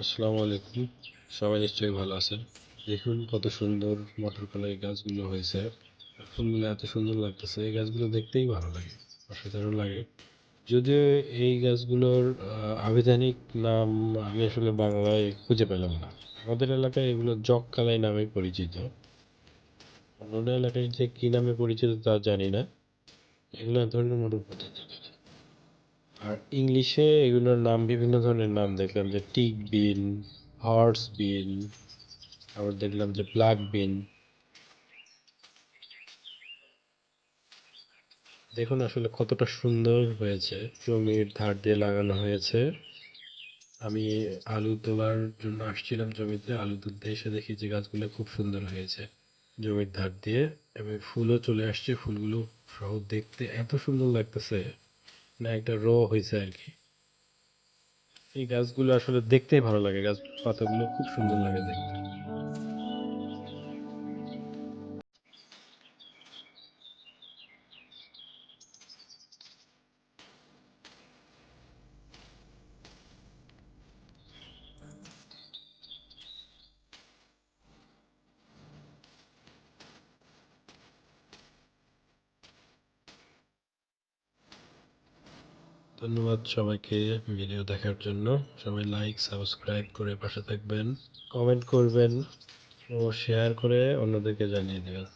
আসসালামু আলাইকুম। সবাই নিশ্চয়ই ভালো আছেন। দেখুন কত সুন্দর মটর কলাই গাছগুলো হয়েছে। ফুলগুলো এত সুন্দর লাগতেছে। এই গাছগুলো দেখতেই ভালো লাগে অসাধারণ লাগে। যদিও এই গাছগুলোর আহ, আবিধানিক নাম আমি আসলে বাংলায় খুঁজে পেলাম না। আমাদের এলাকায় এগুলো জগ কালাই নামে পরিচিত। অন্য এলাকায় যে কি নামে পরিচিত তা জানি না। এগুলো ধরনের মটর পদ্ধতি আর ইংলিশে এগুলোর নাম, বিভিন্ন ধরনের নাম দেখলাম, যে টিক বিন, হর্স বিন আবার দেখলাম যে ব্ল্যাক বিন। দেখুন আসলে কতটা সুন্দর হয়েছে, জমির ধার দিয়ে লাগানো হয়েছে। আমি আলু তোলার জন্য আসছিলাম জমিতে, আলু তুলতে এসে দেখি যে গাছগুলো খুব সুন্দর হয়েছে জমির ধার দিয়ে। এবং ফুলও চলে আসছে, ফুলগুলো সহ দেখতে এত সুন্দর লাগতেছে। না, একটা রো হয়েছে আর কি এই গাছগুলো আসলে দেখতেই ভালো লাগে, গাছ পাতাগুলো খুব সুন্দর লাগে দেখতে। ধন্যবাদ সবাইকে ভিডিও দেখার জন্য। সবাই লাইক সাবস্ক্রাইব করে পাশে থাকবেন। কমেন্ট করবেন ও শেয়ার করে অন্যদেরকে জানিয়ে দেবেন।